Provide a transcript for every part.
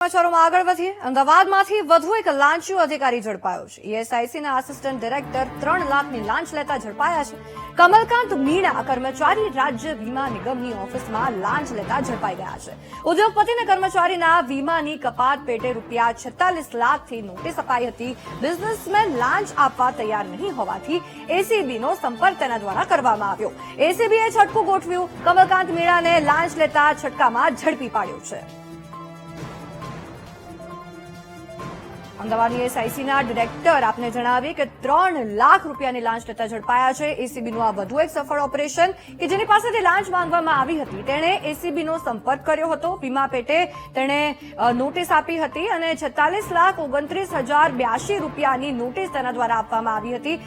સમાચારોમાં આગળ વધીએ. અમદાવાદમાંથી વધુ એક લાંચુ અધિકારી ઝડપાયો છે. ઈએસઆઈસીના આસિસ્ટન્ટ ડિરેક્ટર ત્રણ લાખની લાંચ લેતા ઝડપાયા છે. કમલકાંત મીણા, કર્મચારી રાજ્ય વીમા નિગમની ઓફિસમાં લાંચ લેતા ઝડપાઈ ગયા છે. ઉદ્યોગપતિને કર્મચારીના વીમાની કપાત પેટે રૂપિયા છેતાલીસ લાખથી નોટિસ અપાઈ હતી. બિઝનેસમેન લાંચ આપવા તૈયાર નહીં હોવાથી એસીબીનો સંપર્ક તેના દ્વારા કરવામાં આવ્યો. એસીબીએ છટકું ગોઠવ્યું. કમલકાંત મીણાને લાંચ લેતા છટકામાં ઝડપી પાડ્યો છે. અમદાવાદની એસઆઈસીના ડિરેક્ટર આપને જણાવી કે ત્રણ લાખ રૂપિયાની લાંચ લેતા ઝડપાયા છે. એસીબીનું આ વધુ એક સફળ ઓપરેશન કે જેની પાસેથી લાંચ માંગવામાં આવી હતી. તેણે એસીબીનો સંપર્ક કર્યો હતો. વીમા પેટે તેણે નોટિસ આપી હતી અને છેતાલીસ લાખ ઓગણત્રીસ હજાર બ્યાસી રૂપિયાની નોટિસ તેના દ્વારા આપવામાં આવી હતી.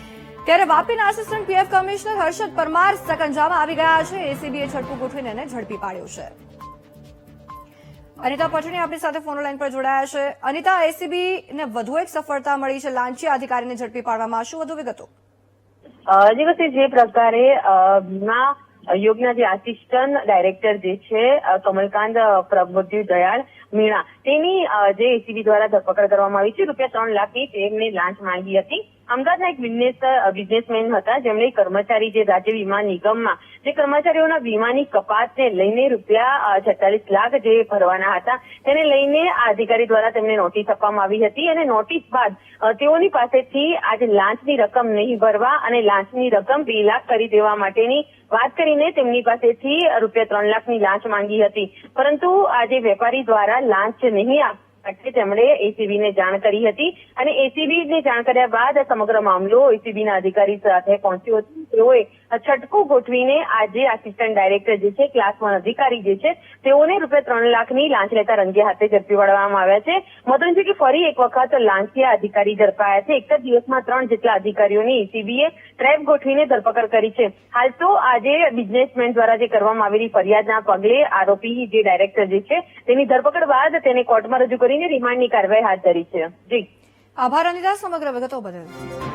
ત્યારે વાપીના assistant PF commissioner Harshad Parmar સકંજામાં આવી ગયા છે. એસીબીએ છટકું ગોઠવીને ઝડપી પાડ્યો છે. અનિતા પટણી આપણી સાથે ફોન લાઈન પર જોડાયા છે. અનિતા એસીબી ને વધુ એક સફળતા મળી છે. લાંચી અધિકારીને ઝડપી પાડવામાં શું વધુ વિગતો? જે પ્રકારે યોગના જે આસિસ્ટન્ટ ડાયરેક્ટર જે છે કમલકાંત અ, દયાળ મીણા તેની જે એસીબી દ્વારા ધરપકડ કરવામાં આવી છે. રૂપિયા ત્રણ લાખની તેમને લાંચ માંગી હતી. અમદાવાદના એક બિઝનેસ બિઝનેસમેન હતા. જેમણે કર્મચારી જે રાજ્ય વીમા નિગમમાં, જે કર્મચારીઓના વીમાની કપાતને લઈને રૂપિયા છેતાલીસ લાખ જે ભરવાના હતા, તેને લઈને આ અધિકારી દ્વારા તેમને નોટિસ આપવામાં આવી હતી અને નોટિસ બાદ તેઓની પાસેથી આજે લાંચની રકમ નહીં ભરવા અને લાંચની રકમ બે લાખ કરી દેવા માટેની વાત કરીને તેમની પાસેથી રૂપિયા ત્રણ લાખની લાંચ માંગી હતી. પરંતુ આજે વેપારી દ્વારા લાંચ નહીં આપવા માટે તેમણે એસીબી ને જાણ કરી હતી અને એસીબી ને જાણ કર્યા બાદ સમગ્ર મામલો એસીબીના અધિકારી સાથે પહોંચ્યો તેઓએ છટકું ગોઠવીને આજે આસિસ્ટન્ટ ડાયરેક્ટર જે છે ક્લાસ અધિકારી જે છે, તેઓને રૂપિયા ત્રણ લાખની લાંચ લેતા રંગે હાથે ઝડપી પાડવામાં આવ્યા છે. મહત્વનું કે ફરી એક વખત લાંચિયા અધિકારી ઝડપાયા છે. એક જ દિવસમાં ત્રણ જેટલા અધિકારીઓની ઈસીબીએ ટ્રેપ ગોઠવીને ધરપકડ કરી છે. હાલ તો આજે બિઝનેસમેન દ્વારા જે કરવામાં આવેલી ફરિયાદના પગલે આરોપી જે ડાયરેક્ટર જે છે, તેની ધરપકડ બાદ તેને કોર્ટમાં રજૂ કરીને રિમાન્ડની કાર્યવાહી હાથ ધરી છે. જી. આભાર અનિતા, સમગ્ર વિગતો બદલ.